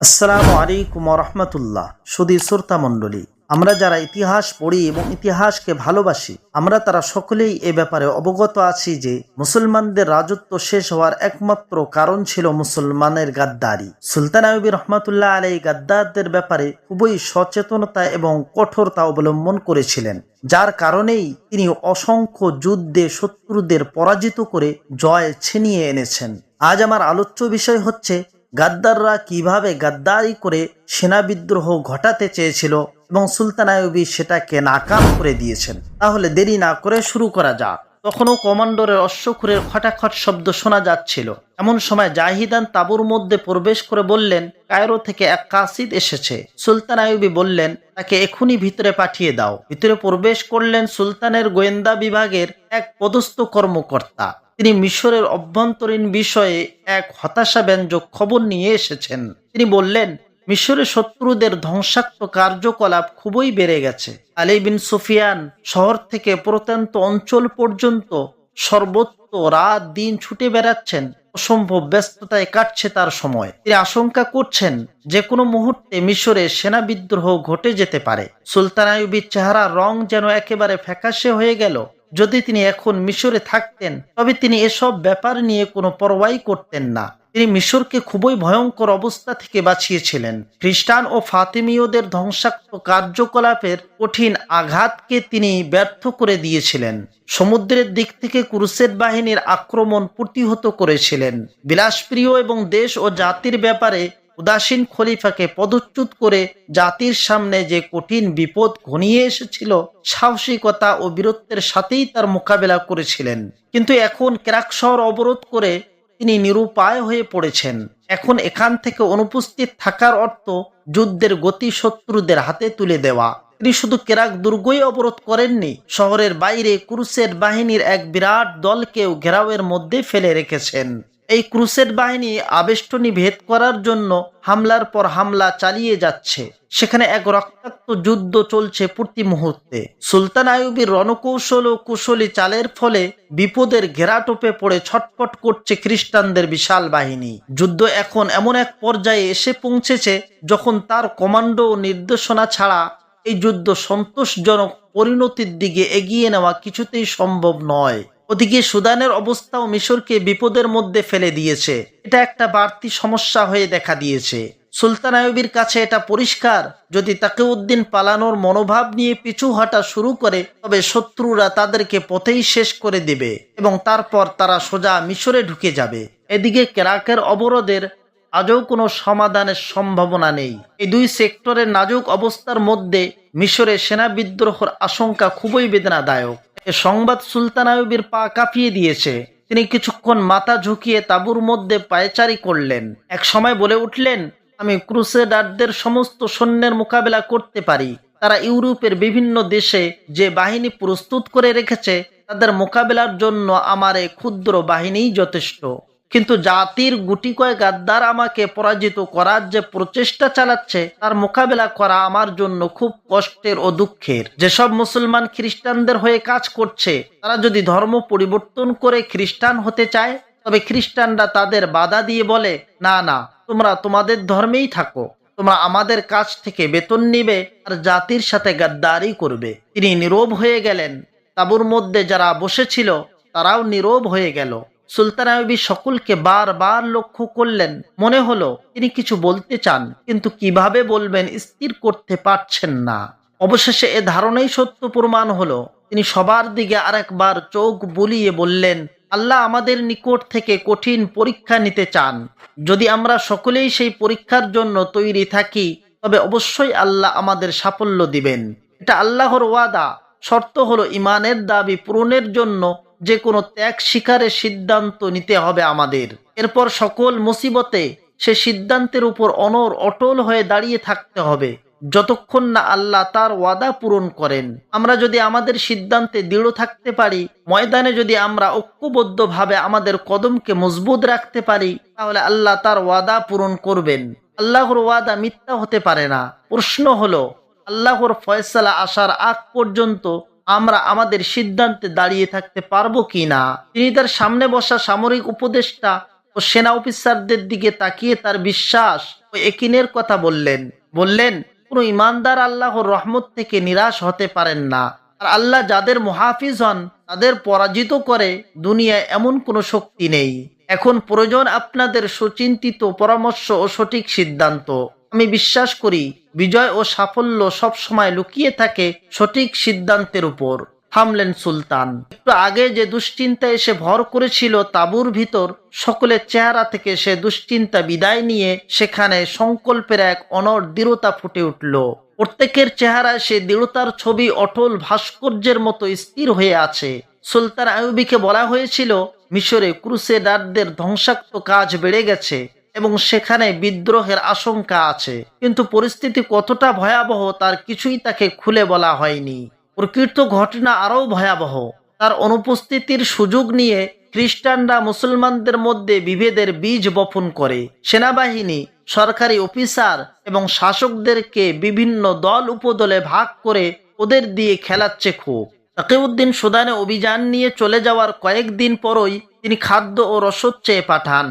আসসালামু আলাইকুম রহমতুল্লাহ সুদী শ্রোতা মণ্ডলী, আমরা যারা ইতিহাস পড়ি এবং ইতিহাসকে ভালোবাসি, আমরা তারা সকলেই এ ব্যাপারে অবগত আছি যে মুসলমানদের রাজত্ব শেষ হওয়ার একমাত্র কারণ ছিল মুসলমানের গাদ্দারি। সুলতান আয়ুবী রহমতুল্লাহ আলাই গাদ্দারদের ব্যাপারে খুবই সচেতনতা এবং কঠোরতা অবলম্বন করেছিলেন, যার কারণেই তিনি অসংখ্য যুদ্ধে শত্রুদের পরাজিত করে জয় ছিনিয়ে এনেছেন। আজ আমার আলোচ্য বিষয় হচ্ছে গাদ্দাররা কীভাবে গাদ্দারি করে সেনা বিদ্রোহ ঘটাতে চেয়েছিল এবং সুলতান আয়ুবী সেটাকে নাকাম করে দিয়েছেন, তাহলে দেরি না করে শুরু করা যাক। তখনও কমান্ডোরের অশ্বক্ষুরের খটাখট শব্দ শোনা যাচ্ছিল। এমন সময় জাহিদান তাবুর মধ্যে প্রবেশ করে বললেন, কায়রো থেকে এক কাসিদ এসেছে। সুলতান আয়ুবি বললেন, তাকে এখনই ভিতরে পাঠিয়ে দাও। ভিতরে প্রবেশ করলেন সুলতানের গোয়েন্দা বিভাগের এক পদস্থ কর্মকর্তা। তিনি মিশরের অভ্যন্তরীণ বিষয়ে এক হতাশাব্যঞ্জক খবর নিয়ে এসেছেন। তিনি বললেন মিশরের শত্রুদের ধ্বংসাত্মক কার্যকলাপ খুবই বেড়ে গেছে। আলী বিন সুফিয়ান শহর থেকে প্রত্যন্ত অঞ্চল পর্যন্ত সর্বত্র রাত দিন ছুটে বেড়াচ্ছেন। অসম্ভব ব্যস্ততায় কাটছে তার সময়। তিনি আশঙ্কা করছেন যে কোনো মুহূর্তে মিশরে সেনা বিদ্রোহ ঘটে যেতে পারে। সুলতান আইবির চেহারার রং যেন একেবারে ফ্যাকাশে হয়ে গেল। যদি তিনি এখন মিশরে থাকতেন, তবে তিনি এসব ব্যাপার নিয়ে কোনো পরোয়াই করতেন না। তিনি মিশরকে খুবই ভয়ঙ্কর অবস্থা থেকে বাঁচিয়েছিলেন। খ্রিস্টান ও ফাতিমীয়দের ধ্বংসাত্মক কার্যকলাপের কঠিন আঘাতকে তিনি ব্যর্থ করে দিয়েছিলেন। সমুদ্রের দিক থেকে ক্রুসেড বাহিনীর আক্রমণ প্রতিহত করেছিলেন। বিলাসপ্রিয় এবং দেশ ও জাতির ব্যাপারে উদাসীন খলিফাকে পদচ্যুত করে জাতির সামনে যে কঠিন বিপদ ঘনিয়ে এসেছিল, সাহসিকতা ও বীরত্বের সাথেই তার মোকাবেলা করেছিলেন। কিন্তু এখন ক্রাক শহর অবরোধ করে তিনি নিরুপায় হয়ে পড়েছেন। এখন এখান থেকে অনুপস্থিত থাকার অর্থ যুদ্ধের গতি শত্রুদের হাতে তুলে দেওয়া। তিনি শুধু কেরাক দুর্গই অবরোধ করেননি, শহরের বাইরে ক্রুসের বাহিনীর এক বিরাট দলকেও ঘেরাওয়ের মধ্যে ফেলে রেখেছেন। এই ক্রুসেড বাহিনী আবেষ্টনী ভেদ করার জন্য হামলার পর হামলা চালিয়ে যাচ্ছে। সেখানে এক রক্তাক্ত যুদ্ধ চলছে প্রতি মুহূর্তে। সুলতান আয়ুবীর রণকৌশল ও কুশলী চালের ফলে বিপদের ঘেরাটোপে পড়ে ছটফট করছে খ্রিস্টানদের বিশাল বাহিনী। যুদ্ধ এখন এমন এক পর্যায়ে এসে পৌঁছেছে যখন তার কমান্ডো ও নির্দেশনা ছাড়া এই যুদ্ধ সন্তোষজনক পরিণতির দিকে এগিয়ে নেওয়া কিছুতেই সম্ভব নয়। ওদিকে সুদানের অবস্থাও মিশরকে বিপদের মধ্যে ফেলে দিয়েছে। এটা একটা বাড়তি সমস্যা হয়ে দেখা দিয়েছে। সুলতান আয়ুবির কাছে এটা পরিষ্কার। যদি তাকে উদ্দিন পালানোর মনোভাব নিয়ে পিছু হাঁটা শুরু করে, তবে শত্রুরা তাদেরকে পথেই শেষ করে দেবে এবং তারপর তারা সোজা মিশরে ঢুকে যাবে। এদিকে কেরাকের অবরোধের আজও কোনো সমাধানের সম্ভাবনা নেই। এই দুই সেক্টরের নাজুক অবস্থার মধ্যে মিশরে সেনা বিদ্রোহের আশঙ্কা খুবই বেদনাদায়ক। এ সংবাদ সুলতান আয়ুবের পা কাঁপিয়ে দিয়েছে। তিনি কিছুক্ষণ মাথা ঝুঁকিয়ে তাঁবুর মধ্যে পায়চারি করলেন। এক সময় বলে উঠলেন, আমি ক্রুসেডারদের সমস্ত সৈন্যের মোকাবেলা করতে পারি। তারা ইউরোপের বিভিন্ন দেশে যে বাহিনী প্রস্তুত করে রেখেছে, তাদের মোকাবেলার জন্য আমার এই ক্ষুদ্র বাহিনীই যথেষ্ট। কিন্তু জাতির গুটি কয়েক গাদ্দার আমাকে পরাজিত করার যে প্রচেষ্টা চালাচ্ছে, তার মোকাবেলা করা আমার জন্য খুব কষ্টের ও দুঃখের। যেসব মুসলমান খ্রিস্টানদের হয়ে কাজ করছে, তারা যদি ধর্ম পরিবর্তন করে খ্রিস্টান হতে চায়, তবে খ্রিস্টানরা তাদের বাধা দিয়ে বলে, না না, তোমরা তোমাদের ধর্মেই থাকো। তোমরা আমাদের কাছ থেকে বেতন নিবে আর জাতির সাথে গাদ্দারি করবে। তিনি নীরব হয়ে গেলেন। তাবুর মধ্যে যারা বসেছিল, তারাও নীরব হয়ে গেল। সুলতান আয়ুবী সকলকে বারবার লক্ষ্য করলেন। মনে হলো, তিনি কিছু বলতে চান, কিন্তু কীভাবে বলবেন স্থির করতে পারছেন না। অবশেষে এ ধারণাই সত্য প্রমাণ হলো, তিনি সবার দিকে আরেকবার চোখ বুলিয়ে বললেন, আল্লাহ আমাদের নিকট থেকে কঠিন পরীক্ষা নিতে চান। যদি আমরা সকলেই সেই পরীক্ষার জন্য তৈরি থাকি, তবে অবশ্যই আল্লাহ আমাদের সাফল্য দিবেন। এটা আল্লাহর ওয়াদা। শর্ত হলো ইমানের দাবি পূরণের জন্য যে কোনো ত্যাগ শিকারের সিদ্ধান্ত নিতে হবে আমাদের। এরপর সকল মুসিবতে সে সিদ্ধান্তের উপর অনর অটল হয়ে দাঁড়িয়ে থাকতে হবে। যতক্ষণ না আল্লাহ তার ওয়াদা পূরণ করেন। আমরা যদি আমাদের সিদ্ধান্তে দৃঢ় থাকতে পারি, ময়দানে যদি আমরা ঐক্যবদ্ধভাবে আমাদের কদমকে মজবুত রাখতে পারি, তাহলে আল্লাহ তার ওয়াদা পূরণ করবেন। আল্লাহর ওয়াদা মিথ্যা হতে পারে না। প্রশ্ন হলো, আল্লাহর ফয়সালা আসার আগ পর্যন্ত আমরা আমাদের সিদ্ধান্তে দাঁড়িয়ে থাকতে পারব কি না? তিনি তার সামনে বসা সামরিক উপদেষ্টা ও সেনা অফিসারদের দিকে তাকিয়ে তার বিশ্বাস ও একিনের কথা বললেন। বললেন, কোনো ইমানদার আল্লাহর রহমত থেকে নিরাশ হতে পারেন না। আর আল্লাহ যাদের মুহাফিজ হন, তাদের পরাজিত করে দুনিয়ায় এমন কোনো শক্তি নেই। এখন প্রয়োজন আপনাদের সুচিন্তিত পরামর্শ ও সঠিক সিদ্ধান্ত। আমি বিশ্বাস করি বিজয় ও সাফল্য সব সময় লুকিয়ে থাকে সঠিক সিদ্ধান্তের উপর। থামলেন সুলতান। একটু আগে যে দুশ্চিন্তা এসে ভর করেছিল তাঁবুর ভিতর, সকলের চেহারা থেকে সে দুশ্চিন্তা বিদায় নিয়ে সেখানে সংকল্পের এক অনর দৃঢ়তা ফুটে উঠল। প্রত্যেকের চেহারায় সে দৃঢ়তার ছবি অটল ভাস্কর্যের মতো স্থির হয়ে আছে। সুলতান আয়ুবিকে বলা হয়েছিল, মিশরে ক্রুসেডারদের ধ্বংসাত্ম কাজ বেড়ে গেছে। এবং সেখানে বিদ্রোহের আশঙ্কা আছে। কিন্তু পরিস্থিতি কতটা ভয়াবহ তার কিছুই তাকে খুলে বলা হয়নি। প্রকৃত ঘটনা আরও ভয়াবহ। তার অনুপস্থিতির সুযোগ নিয়ে খ্রিস্টানরা মুসলমানদের মধ্যে বিভেদের বীজ বপন করে। সেনাবাহিনী, সরকারি অফিসার এবং শাসকদেরকে বিভিন্ন দল উপদলে ভাগ করে ওদের দিয়ে খেলাচ্ছে খুব তাকিউদ্দিন সুদানে অভিযান নিয়ে চলে যাওয়ার কয়েকদিন পরই তিনি খাদ্য ও রসদ চেয়ে পাঠান।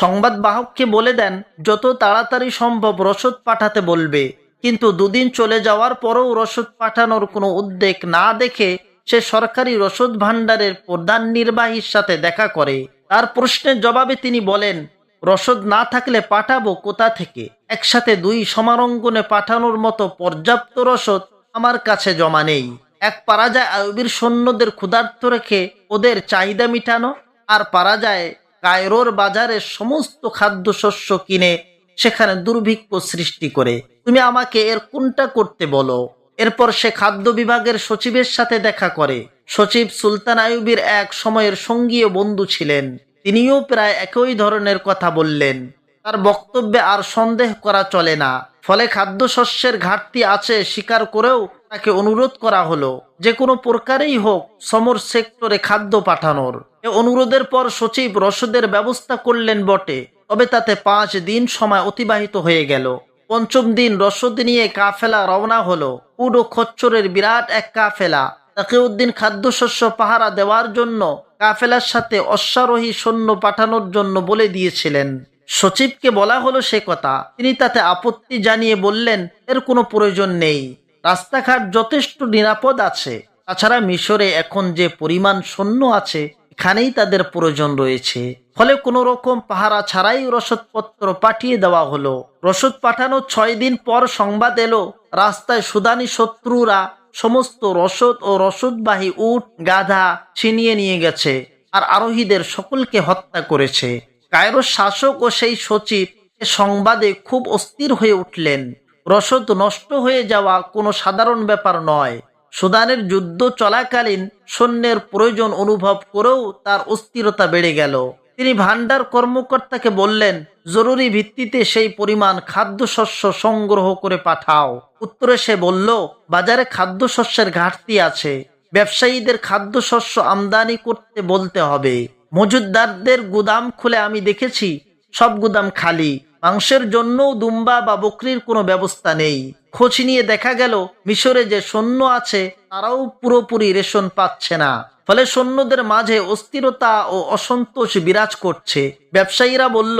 সংবাদ বাহককে বলে দেন, যত তাড়াতাড়ি সম্ভব রসদ পাঠাতে বলবে। কিন্তু দুদিন চলে যাওয়ার পরও রসদ পাঠানোর কোনো উদ্বেগ না দেখে সে সরকারি রসদ ভাণ্ডারের প্রধান নির্বাহীর সাথে দেখা করে। তার প্রশ্নের জবাবে তিনি বলেন, রসদ না থাকলে পাঠাবো কোথা থেকে? একসাথে দুই সমারঙ্গনে পাঠানোর মতো পর্যাপ্ত রসদ আমার কাছে জমা নেই। এক পারা যায় আয়ুবীর সৈন্যদের ক্ষুধার্ত রেখে ওদের চাহিদা মিটানো, আর পারা যায় কায়রোর বাজারে সমস্ত খাদ্যশস্য কিনে সেখানে দুর্ভিক্ষ সৃষ্টি করে। তুমি আমাকে এর কোনটা করতে বলো? এরপর সে খাদ্য বিভাগের সচিবের সাথে দেখা করে। সচিব সুলতান আয়ুবির এক সময়ের সঙ্গী ও বন্ধু ছিলেন। তিনিও প্রায় একই ধরনের কথা বললেন। তার বক্তব্যে আর সন্দেহ করা চলে না। ফলে খাদ্যশস্যের ঘাটতি আছে স্বীকার করেও তাকে অনুরোধ করা হলো। যে কোনো প্রকারেই হোক, সমর সেক্টরে খাদ্য পাঠানোর। এ অনুরোধের পর সচিব রসদের ব্যবস্থা করলেন বটে, তবে তাতে পাঁচ দিন সময় অতিবাহিত হয়ে গেল। পঞ্চম দিন রসদ নিয়ে কাফেলা রওনা হলো। উড ও খচ্চরের বিরাট এক কাফেলা। তাকিউদ্দিন খাদ্যশস্য পাহারা দেওয়ার জন্য কাফেলার সাথে অশ্বারোহী সৈন্য পাঠানোর জন্য বলে দিয়েছিলেন। সচিবকে বলা হলো সে কথা। তিনি তাতে আপত্তি জানিয়ে বললেন, এর কোনো প্রয়োজন নেই। রাস্তাঘাট যথেষ্ট নিরাপদ আছে। তাছাড়া মিশরে এখন যে পরিমাণ সৈন্য আছে, এখানেই তাদের প্রয়োজন রয়েছে। ফলে কোনো রকম পাহারা ছাড়াই রসদপত্র পাঠিয়ে দেওয়া হলো। রসদ পাঠানোর ছয় দিন পর সংবাদ এলো, রাস্তায় সুদানি শত্রুরা সমস্ত রসদ ও রসদবাহী উট, গাধা ছিনিয়ে নিয়ে গেছে আর আরোহীদের সকলকে হত্যা করেছে। কায়রোর শাসক ও সেই সচিব সংবাদে খুব অস্থির হয়ে উঠলেন। রসদ নষ্ট হয়ে যাওয়া কোনো সাধারণ ব্যাপার নয়। সুদানের যুদ্ধ চলাকালীন সৈন্যের প্রয়োজন অনুভব করেও তার অস্থিরতা বেড়ে গেল। তিনি ভান্ডার কর্মকর্তাকে বললেন, জরুরি ভিত্তিতে সেই পরিমাণ খাদ্যশস্য সংগ্রহ করে পাঠাও। উত্তরে সে বলল, বাজারে খাদ্যশস্যের ঘাটতি আছে। ব্যবসায়ীদের খাদ্যশস্য আমদানি করতে বলতে হবে। মজুদদারদের গুদাম খুলে আমি দেখেছি, সব গুদাম খালি। মাংসের জন্যও দুম্বা বা বকরির কোনো ব্যবস্থা নেই। খোঁজ নিয়ে দেখা গেল, মিশরে যে সৈন্য আছে, তারাও পুরোপুরি রেশন পাচ্ছে না। ফলে সৈন্যদের মাঝে অস্থিরতা ও অসন্তোষ বিরাজ করছে। ব্যবসায়ীরা বলল,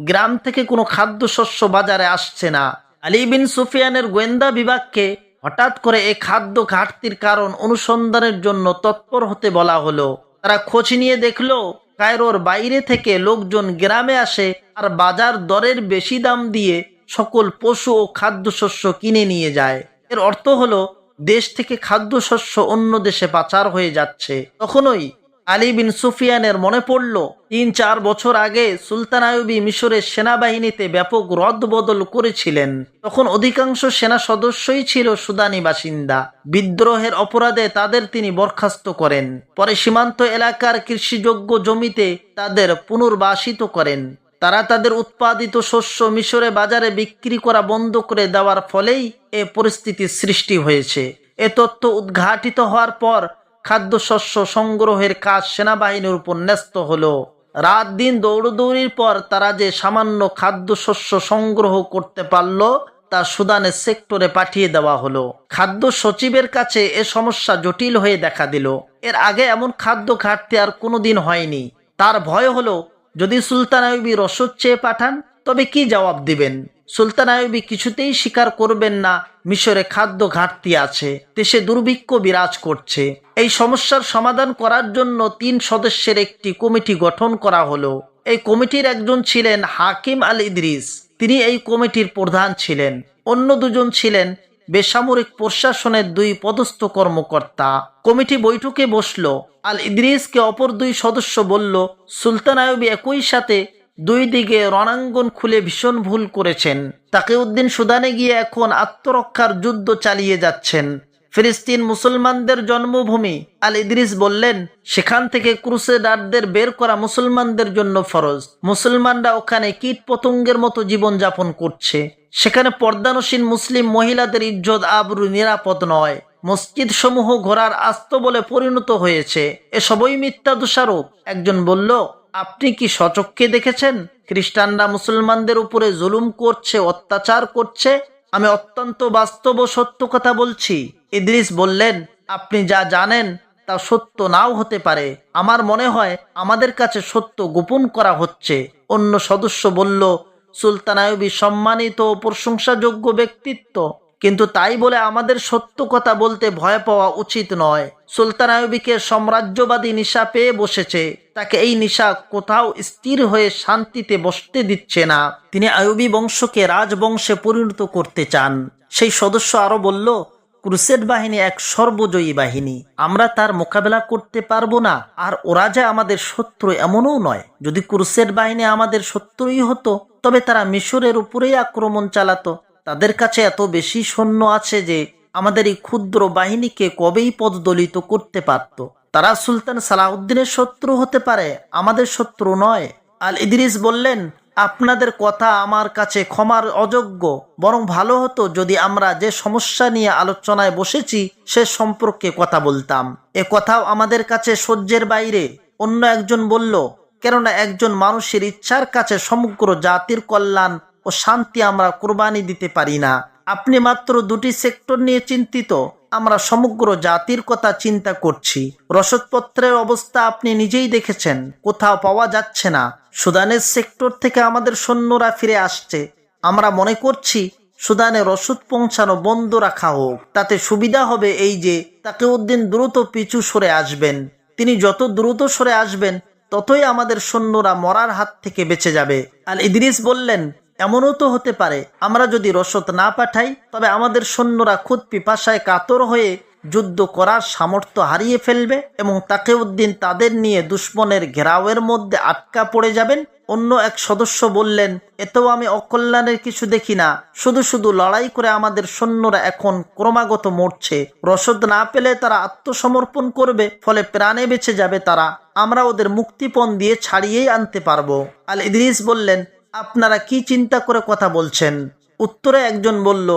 গ্রাম থেকে কোনো খাদ্যশস্য বাজারে আসছে না। আলী বিন সুফিয়ানের গোয়েন্দা বিভাগকে হঠাৎ করে এ খাদ্য ঘাটতির কারণ অনুসন্ধানের জন্য তৎপর হতে বলা হলো। তারা খোঁজ নিয়ে দেখল কায়রোর বাইরে থেকে লোকজন গ্রামে আসে আর বাজার দরের বেশি দাম দিয়ে সকল পশু ও খাদ্যশস্য কিনে নিয়ে যায়। এর অর্থ হলো, দেশ থেকে খাদ্যশস্য অন্য দেশে পাচার হয়ে যাচ্ছে। তখনই আলী বিন সুফিয়ানের মনে পড়ল, তিন চার বছর আগে সুলতান আয়ুবী মিশরের সেনাবাহিনীতে ব্যাপক রদবদল করেছিলেন। তখন অধিকাংশ সেনা সদস্যই ছিল সুদানি বাসিন্দা। বিদ্রোহের অপরাধে তাদের তিনি বরখাস্ত করেন। পরে সীমান্ত এলাকার কৃষিযোগ্য জমিতে তাদের পুনর্বাসিত করেন। তারা তাদের উৎপাদিত শস্য মিশরে বাজারে বিক্রি করা বন্ধ করে দেওয়ার ফলেই এ পরিস্থিতির সৃষ্টি হয়েছে। এ তথ্য উদ্ঘাটিত হওয়ার পর খাদ্যশস্য সংগ্রহের কাজ সেনাবাহিনীর উপর ন্যস্ত হলো। রাত দিন দৌড়দৌড়ির পর তারা যে সামান্য খাদ্যশস্য সংগ্রহ করতে পারল, তা সুদানের সেক্টরে পাঠিয়ে দেওয়া হলো। খাদ্য সচিবের কাছে এ সমস্যা জটিল হয়ে দেখা দিল। এর আগে এমন খাদ্য ঘাটতি আর কোনোদিন হয়নি। তার ভয় হলো, যদি সুলতান আইবি রসদ চেয়ে পাঠান, তবে কি জবাব দিবেন? সুলতান আয়ুবি কিছুতেই স্বীকার করবেন না, মিশরে খাদ্য ঘাটতি আছে, দেশে দুর্ভিক্ষ বিরাজ করছে। এই সমস্যার সমাধান করার জন্য তিন সদস্যের একটি কমিটি গঠন করা হলো। এই কমিটির একজন ছিলেন হাকিম আল ইদ্রিস। তিনি এই কমিটির প্রধান ছিলেন। অন্য দুজন ছিলেন বেসামরিক প্রশাসনের দুই পদস্থ কর্মকর্তা। কমিটি বৈঠকে বসল। আল ইদ্রিসকে অপর দুই সদস্য বলল, সুলতান আয়ুবী একই সাথে দুই দিকে রণাঙ্গন খুলে ভীষণ ভুল করেছেন। তাকে উদ্দিন সুদানে গিয়ে এখন আত্মরক্ষার যুদ্ধ চালিয়ে যাচ্ছেন। ফিলিস্তিন মুসলমানদের জন্মভূমি। আল ইদ্রিস বললেন, সেখান থেকে ক্রুসেডারদের বের করা মুসলমানদের জন্য ফরজ। মুসলমানরা ওখানে কীট পতঙ্গের মতো জীবনযাপন করছে। সেখানে পর্দানসীন মুসলিম মহিলাদের ইজ্জত আবরু নিরাপদ নয়। মসজিদ সমূহ ঘোরার আস্ত বলে পরিণত হয়েছে। এসবই মিথ্যা দোষারোপ। একজন বলল আপনি কি সচক্ষে দেখেছেন? খ্রিস্টানরা মুসলমানদের উপরে জুলুম করছে, অত্যাচার করছে? আমি অত্যন্ত বাস্তব ও সত্য কথা বলছি। ইদ্রিস বললেন, আপনি যা জানেন তা সত্য নাও হতে পারে। আমার মনে হয় আমাদের কাছে সত্য গোপন করা হচ্ছে। অন্য সদস্য বলল সুলতান আয়ুবী সম্মানিত ও প্রশংসাযোগ্য ব্যক্তিত্ব। কিন্তু তাই বলে আমাদের সত্য কথা বলতে ভয় পাওয়া উচিত নয়। সুলতান আয়ুবীকে সাম্রাজ্যবাদী নিশা পেয়ে বসেছে। তাকে এই নিশা কোথাও স্থির হয়ে শান্তিতে বসতে দিচ্ছে না। তিনি আয়ুবী বংশকে রাজবংশে পরিণত করতে চান। সেই সদস্য আরও বলল, ক্রুসেড বাহিনী এক সর্বজয়ী বাহিনী। আমরা তার মোকাবেলা করতে পারব না। আর ওরা যে আমাদের শত্রু এমনও নয়। যদি ক্রুসেড বাহিনী আমাদের শত্রুই হতো, তবে তারা মিশরের উপরেই আক্রমণ চালাতো। তাদের কাছে এত বেশি সৈন্য আছে যে আমাদের এই ক্ষুদ্র বাহিনীকে কবেই পদদলিত করতে পারত। তারা সুলতান সালাউদ্দিনের শত্রু হতে পারে, আমাদের শত্রু নয়। আল ইদ্রিস বললেন, আপনাদের কথা আমার কাছে ক্ষমার অযোগ্য, বরং ভালো হতো যদি আমরা যে সমস্যা নিয়ে আলোচনায় বসেছি, সে সম্পর্কে কথা বলতাম। এ কথাও আমাদের কাছে সহ্যের বাইরে। অন্য একজন বলল, কেননা একজন মানুষের ইচ্ছার কাছে সমগ্র জাতির কল্যাণ ও শান্তি আমরা কোরবানি দিতে পারি না। আপনি মাত্র দুটি সেক্টর নিয়ে চিন্তিত। আমরা সমগ্র জাতির কথা চিন্তা করছি। রসদপত্রের অবস্থা আপনি নিজেই দেখেছেন। কোথাও পাওয়া যাচ্ছে না। সুদানের সেক্টর থেকে আমাদের সৈন্যরা ফিরে আসছে। আমরা মনে করছি সুদানে রসদ পৌঁছানো বন্ধ রাখা হোক। তাতে সুবিধা হবে এই যে, তাকে উদ্দিন দ্রুত পিছু সরে আসবেন। তিনি যত দ্রুত সরে আসবেন, ততই আমাদের সৈন্যরা মরার হাত থেকে বেঁচে যাবে। আল ইদ্রিস বললেন এমনও তো হতে পারে, আমরা যদি রসদ না পাঠাই, তবে আমাদের সৈন্যরা খুদ পিপাসায় কাতর হয়ে যুদ্ধ করার সামর্থ্য হারিয়ে ফেলবে এবং তাকে উদ্দিন তাদের নিয়ে দুশ্মনের ঘেরাওয়ের মধ্যে আটকা পড়ে যাবেন। অন্য এক সদস্য বললেন, এতেও আমি অকল্যাণের কিছু দেখি না। শুধু শুধু লড়াই করে আমাদের সৈন্যরা এখন ক্রমাগত মরছে। রসদ না পেলে তারা আত্মসমর্পণ করবে, ফলে প্রাণে বেঁচে যাবে তারা। আমরা ওদের মুক্তিপণ দিয়ে ছাড়িয়েই আনতে পারব। আল ইদ্রিস বললেন আপনারা কি চিন্তা করে কথা বলছেন? উত্তরে একজন বলল,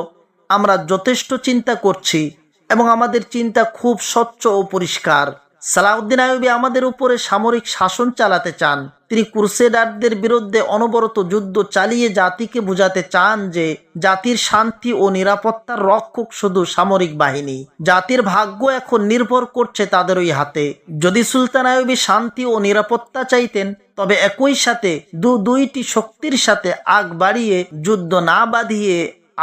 আমরা যথেষ্ট চিন্তা করছি এবং আমাদের চিন্তা খুব স্বচ্ছ ও পরিষ্কার। সালাউদ্দিন আয়ুবী আমাদের উপরে সামরিক শাসন চালাতে চান। তিনি ক্রুসেডারদের বিরুদ্ধে অনবরত যুদ্ধ চালিয়ে জাতিকে বোঝাতে চান যে, জাতির শান্তি ও নিরাপত্তার রক্ষক শুধু সামরিক বাহিনী। জাতির ভাগ্য এখন নির্ভর করছে তাদের ওই হাতে। যদি সুলতান আয়ুবী শান্তি ও নিরাপত্তা চাইতেন, তবে একই সাথে দু দুইটি শক্তির সাথে আগ বাড়িয়ে যুদ্ধ না বাঁধিয়ে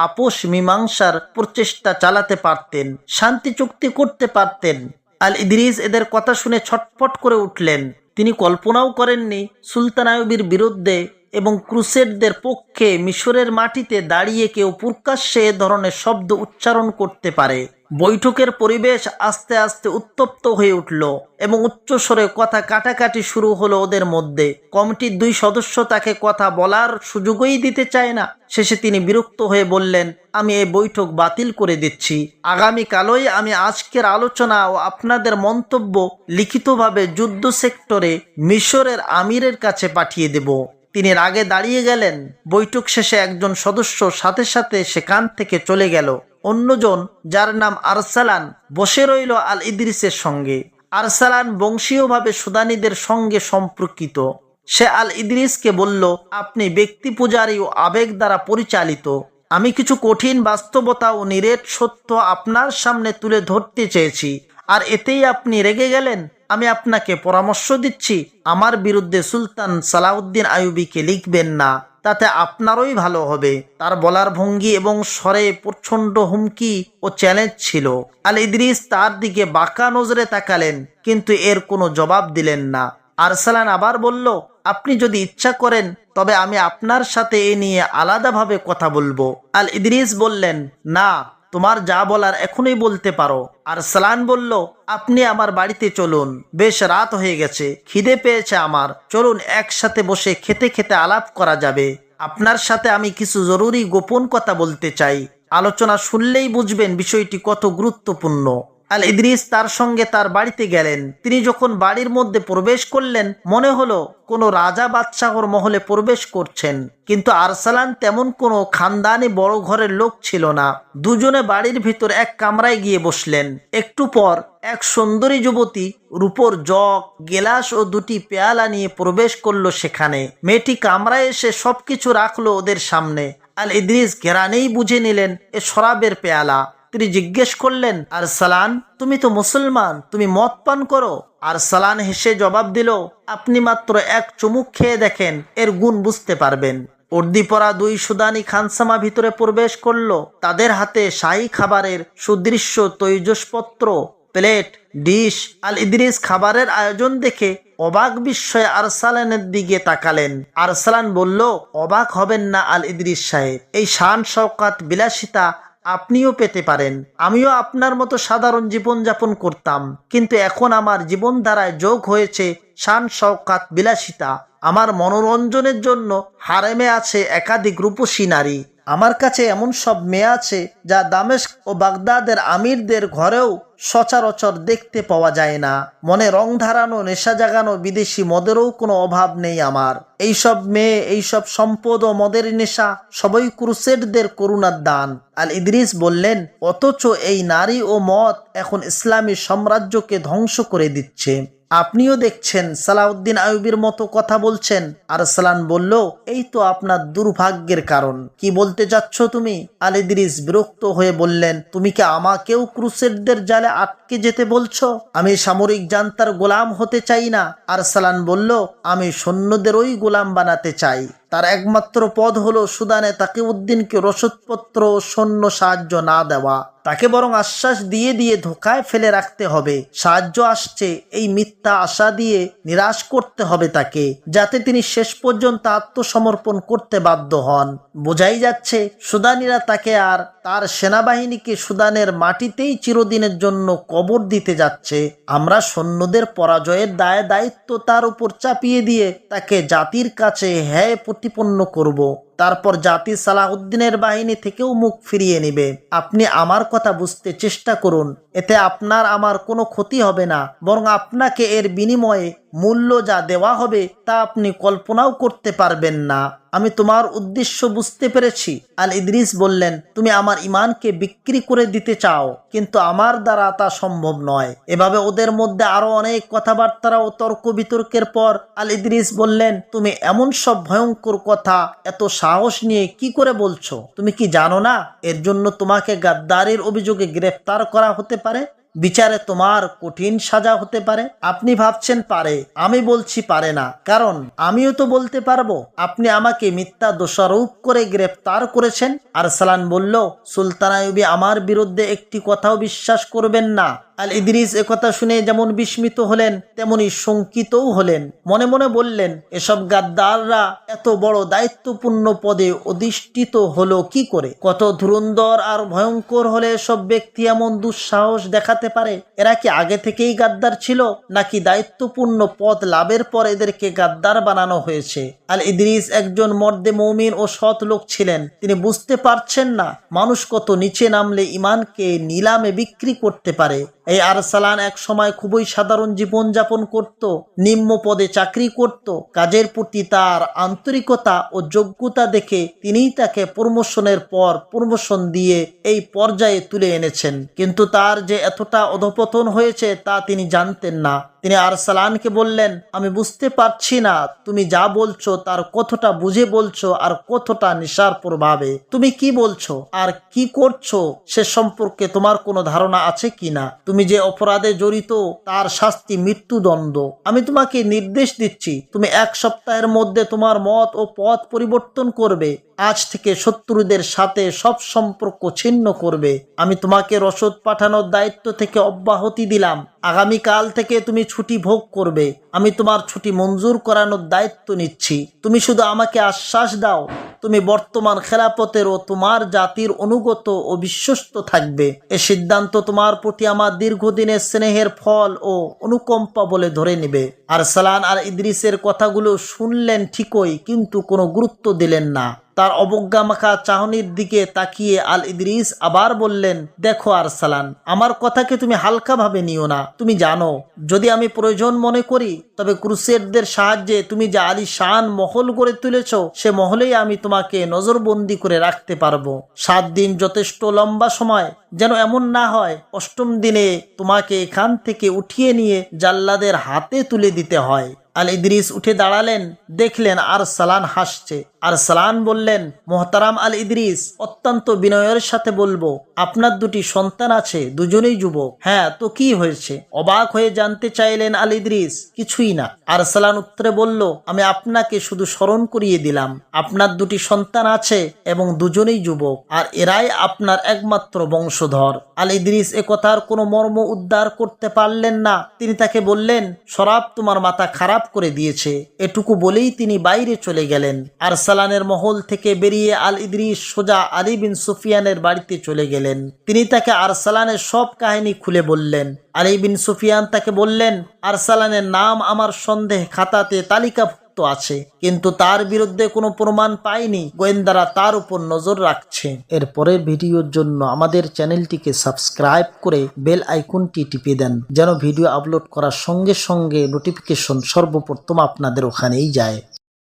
আপোষ মীমাংসার প্রচেষ্টা চালাতে পারতেন, শান্তি চুক্তি করতে পারতেন। আল ইদ্রিস এদের কথা শুনে ছটফট করে উঠলেন। তিনি কল্পনাও করেননি সুলতান আয়ুবির বিরুদ্ধে এবং ক্রুসেডদের পক্ষে মিশরের মাটিতে দাঁড়িয়ে কেউ প্রকাশ্যে ধরনের শব্দ উচ্চারণ করতে পারে। বৈঠকের পরিবেশ আস্তে আস্তে উত্তপ্ত হয়ে উঠল এবং উচ্চস্বরে কথা কাটাকাটি শুরু হলো ওদের মধ্যে। কমিটির দুই সদস্য তাকে কথা বলার সুযোগই দিতে চায় না। শেষে তিনি বিরক্ত হয়ে বললেন, আমি এই বৈঠক বাতিল করে দিচ্ছি। আগামীকালই আমি আজকের আলোচনা ও আপনাদের মন্তব্য লিখিতভাবে যুদ্ধ সেক্টরে মিশরের আমিরের কাছে পাঠিয়ে দেব। তিনি রাগে দাঁড়িয়ে গেলেন। বৈঠক শেষে একজন সদস্য সাথে সাথে সেখান থেকে চলে গেল। অন্যজন, যার নাম আরসালান, বসে রইল আল ইদ্রিসের সঙ্গে। আরসালান বংশীয়ভাবে সুদানিদের সঙ্গে সম্পর্কিত। সে আল ইদ্রিসকে বলল, আপনি ব্যক্তি পূজারী ও আবেগ দ্বারা পরিচালিত। আমি কিছু কঠিন বাস্তবতা ও নিরেট সত্য আপনার সামনে তুলে ধরতে চেয়েছি। আর এতেই আপনি রেগে গেলেন? আমি আপনাকে পরামর্শ দিচ্ছি। আমার বিরুদ্ধে সুলতান সালাউদ্দিন আয়ুবিকে লিখবেন না। তাতে আপনারই ভালো হবে। তার বলার ভঙ্গি এবং স্বরে প্রচণ্ড হুমকি ও চ্যালেঞ্জ ছিল। আল ইদ্রিস তার দিকে বাঁকা নজরে তাকালেন, কিন্তু এর কোনো জবাব দিলেন না। আরসালান আবার বলল, আপনি যদি ইচ্ছা করেন, তবে আমি আপনার সাথে এ নিয়ে আলাদাভাবে কথা বলব। আল ইদ্রিস বললেন, না তোমার যা বলার এখনই বলতে পারো। আর সালান বলল, আপনি আমার বাড়িতে চলুন। বেশ রাত হয়ে গেছে, খিদে পেয়েছে আমার। চলুন একসাথে বসে খেতে খেতে আলাপ করা যাবে। আপনার সাথে আমি কিছু জরুরি গোপন কথা বলতে চাই। আলোচনা শুনলেই বুঝবেন বিষয়টি কত গুরুত্বপূর্ণ। আল ইদ্রিস তার সঙ্গে তার বাড়িতে গেলেন। তিনি যখন বাড়ির মধ্যে প্রবেশ করলেন, মনে হলো কোনো রাজা বাদশাহর মহলে প্রবেশ করছেন। কিন্তু আরসালান তেমন কোনো খানদানি বড় ঘরের লোক ছিল না। দুজনে বাড়ির ভিতর এক কামরায় গিয়ে বসলেন। একটু পর এক সুন্দরী যুবতী রূপর জগ, গেলাস ও দুটি পেয়ালা নিয়ে প্রবেশ করল সেখানে। মেয়েটি কামরায় এসে সবকিছু রাখল ওদের সামনে। আল ইদ্রিস ঘেরানেই বুঝে নিলেন, এ শরাবের পেয়ালা। তিনি জিজ্ঞেস করলেন আর সালান তুমি তো মুসলমান, তুমি মদ পান করো। আর সালান হেসে জবাব দিল, আপনি মাত্র এক চুমুক খেয়ে দেখেন, এর গুণ বুঝতে পারবেন। উর্দি পরা দুই সুদানি খানসামা ভিতরে প্রবেশ করল। তাদের হাতে শাহী খাবারের সুদৃশ্য তৈজসপত্র, প্লেট, ডিশ আল ইদ্রিস খাবারের আয়োজন দেখে অবাক বিস্ময়ে আরসালানের দিকে তাকালেন। আরসালান বলল, অবাক হবেন না আল ইদ্রিস সাহেব। এই শান শওকাত বিলাসিতা আপনিও পেতে পারেন। আমিও আপনার মতো সাধারণ জীবনযাপন করতাম। কিন্তু এখন আমার জীবনধারায় যোগ হয়েছে শান শওকাত বিলাসিতা। আমার মনোরঞ্জনের জন্য হারেমে আছে একাধিক রূপসী নারী। আমার কাছে এমন সব মেয়ে আছে যা দামেস্ক ও বাগদাদের আমিরদের ঘরেও সচরাচর দেখতে পাওয়া যায় না। মনে রং ধারানো, নেশা জাগানো, বিদেশি মদেরও কোনো অভাব নেই আমার। এইসব মেয়ে, এইসব সম্পদ ও মদের নেশা সবই ক্রুসেডদের করুণার দান। আল ইদ্রিস বললেন, অথচ এই নারী ও মত এখন ইসলামী সাম্রাজ্যকে ধ্বংস করে দিচ্ছে। আপনিও দেখছেন সালাউদ্দিন আয়ুবের মতো কথা বলছেন। আর সালান বলল, এই তো আপনার দুর্ভাগ্যের কারণ। কি বলতে যাচ্ছ তুমি? আলিদ্রিস বিরক্ত হয়ে বললেন, তুমি কি আমাকেও ক্রুসেডদের জালে আটকে যেতে বলছো? আমি সামরিক জান্তার গোলাম হতে চাই না। আর সালান বলল, আমি সৈন্যদের ওই গোলাম বানাতে চাই। তার একমাত্র পদ হলো সুদানে তাকে উদ্দিনকে রসদপত্র সৈন্য সাহায্য না দেওয়া। তাকে বরং আশ্বাস দিয়ে দিয়ে ধোকায় ফেলে রাখতে হবে। সাহায্য আসছে, এই মিথ্যা আশা দিয়ে নিরাশ করতে হবে তাকে, যাতে তিনি শেষ পর্যন্ত আত্মসমর্পণ করতে বাধ্য হন। বোঝাই যাচ্ছে, সুদানিরা তাকে আর তার সেনাবাহিনীকে সুদানের মাটিতেই চিরদিনের জন্য কবর দিতে যাচ্ছে আমরা সৈন্যদের পরাজয়ের দায় দায়িত্ব তার উপর চাপিয়ে দিয়ে তাকে জাতির কাছে হ্যায় প্রতিপন্ন করব। তারপর জাতি সালাউদ্দিনের বাহিনী থেকেও মুখ ফিরিয়ে নেবে। আপনি আমার কথা বুঝতে চেষ্টা করুন। এতে আপনার আমার কোনো ক্ষতি হবে না। বরং আপনাকে এর বিনিময়ে মূল্য যা দেওয়া হবে তা আপনি কল্পনাও করতে পারবেন না। আমি তোমার উদ্দেশ্য বুঝতে পেরেছি। আল ইদ্রিস বললেন, তুমি আমার ইমানকে বিক্রি করে দিতে চাও, কিন্তু আমার দ্বারা তা সম্ভব নয়। এভাবে ওদের মধ্যে আরও অনেক কথাবার্তা ও তর্ক বিতর্কের পর আল ইদ্রিস বললেন, তুমি এমন সব ভয়ঙ্কর কথা এত সাহস নিয়ে কি করে বলছো? তুমি কি জানো না? এর জন্য তোমাকে গাদ্দারির অভিযোগে গ্রেফতার করা হতে পারে। বিচারে তোমার কঠিন সাজা হতে পারে। আপনি ভাবছেন পারে, আমি বলছি পারে না। কারণ আমিও তো বলতে পারব, আপনি আমাকে মিথ্যা দোষারোপ করে গ্রেফতার করেছেন। আর সালান বলল, সুলতান আইবি আমার বিরুদ্ধে একটি কথাও বিশ্বাস করবেন না। আল ইদ্রিস একথা শুনে যেমন বিস্মিত হলেন, তেমনি শঙ্কিতও হলেন। মনে মনে বললেন, এসব গাদ্দাররা এত বড় দায়িত্বপূর্ণ পদে অধিষ্ঠিত হলো কি করে? কত ধুরন্ধর আর ভয়ঙ্কর হলে সব ব্যক্তি এমন দুঃসাহস দেখাতে পারে? এরা কি আগে থেকেই গাদ্দার ছিল, নাকি দায়িত্বপূর্ণ পদ লাভের পর এদেরকে গাদ্দার বানানো হয়েছে? আল ইদ্রিস একজন মর্দে মৌমিন ও সৎ লোক ছিলেন। তিনি বুঝতে পারছেন না, মানুষ কত নিচে নামলে ইমানকে নিলামে বিক্রি করতে পারে। এই আরসালান এক সময় খুবই সাধারণ জীবন যাপন করত, নিম্ন পদে চাকরি করত। কাজের প্রতি তার আন্তরিকতা ও যোগ্যতা দেখে তিনি তাকে প্রমোশনের পর প্রমোশন দিয়ে এই পর্যায়ে তুলে এনেছেন। কিন্তু তার যে এতটা অধপতন হয়েছে তা তিনি জানতেন না। তিনি আরসালানকে বললেন, আমি বুঝতে পারছি না, তুমি যা বলছো তার কতটা বুঝে বলছো আর কতটা নিশার প্রভাবে। তুমি কি বলছো আর কি করছ সে সম্পর্কে তোমার কোনো ধারণা আছে কিনা তুমি যে অপরাধে জড়িত তার শাস্তি মৃত্যুদণ্ড। আমি তোমাকে নির্দেশ দিচ্ছি, তুমি এক সপ্তাহের মধ্যে তোমার মত ও পথ পরিবর্তন করবে। আজ থেকে শত্রুদের সাথে সব সম্পর্ক ছিন্ন করবে। আমি তোমাকে রসদ পাঠানোর দায়িত্ব থেকে অব্যাহতি দিলাম। আগামীকাল থেকে তুমি ছুটি ভোগ করবে। আমি তোমার ছুটি মঞ্জুর করানোর দায়িত্ব নিচ্ছি। তুমি শুধু আমাকে আশ্বাস দাও, তুমি বর্তমান খেলাপথের ও তোমার জাতির অনুগত ও বিশ্বস্ত থাকবে। এ সিদ্ধান্ত তোমার প্রতি আমার দীর্ঘদিনের স্নেহের ফল ও অনুকম্পা বলে ধরে নেবে। আর সালান আর ইদ্রিসের কথাগুলো শুনলেন ঠিকই, কিন্তু কোনো গুরুত্ব দিলেন না। তার অবজ্ঞামাখা চাহনির দিকে তাকিয়ে আল ইদ্রিস আবার বললেন, দেখো আরসালান, আমার কথাকে তুমি হালকাভাবে নিও না। তুমি জানো, যদি আমি প্রয়োজন মনে করি, তবে ক্রুসেডদের সাহায্যে তুমি যে আলী শান মহল গড়ে তুলেছ, সে মহলেই আমি তোমাকে নজরবন্দি করে রাখতে পারব। সাত দিন যথেষ্ট লম্বা সময়, যেন এমন না হয়, অষ্টম দিনে তোমাকে এখান থেকে উঠিয়ে নিয়ে জাল্লাদের হাতে তুলে দিতে হয়। আল ইদ্রিস উঠে দাঁড়ালেন, দেখলেন আর সালান হাসছে। আর সালান বললেন, মোহতারাম আল ইদ্রিস, অত্যন্ত বিনয়ের সাথে বলব, আপনার দুটি সন্তান আছে, দুজনেই যুবক। হ্যাঁ তো কি হয়েছে? অবাক হয়ে জানতে চাইলেন আল ইদ্রিস, কিছুই না। আর সালান উত্তরে বলল, আমি আপনাকে শুধু স্মরণ করিয়ে দিলাম, আপনার দুটি সন্তান আছে এবং দুজনেই যুবক, আর এরাই আপনার একমাত্র বংশধর। আল ইদ্রিস এ কথার কোনো মর্ম উদ্ধার করতে পারলেন না। তিনি তাকে বললেন, শরাব তোমার মাথা খারাপ করে দিয়েছে। এটুকু বলেই তিনি বাইরে চলে গেলেন। আর সালানের মহল থেকে বেরিয়ে আল ইদ্রিস সোজা আলী বিন সুফিয়ানের বাড়িতে চলে গেলেন। তিনি তাকে আরসালানের সব কাহিনী খুলে বললেন। আলী বিন সুফিয়ান তাকে বললেন, আরসালানের নাম আমার সন্দেহ খাতাতে তালিকাভুক্ত আছে, কিন্তু তার বিরুদ্ধে কোনো প্রমাণ পায়নি গোয়েন্দারা তার উপর নজর রাখছে। এর পরের ভিডিওর জন্য আমাদের চ্যানেলটিকে সাবস্ক্রাইব করে বেল আইকনটি টিপে দেন, যেন ভিডিও আপলোড করার সঙ্গে সঙ্গে নোটিফিকেশন সর্বপ্রথম আপনাদের ওখানেই যায়।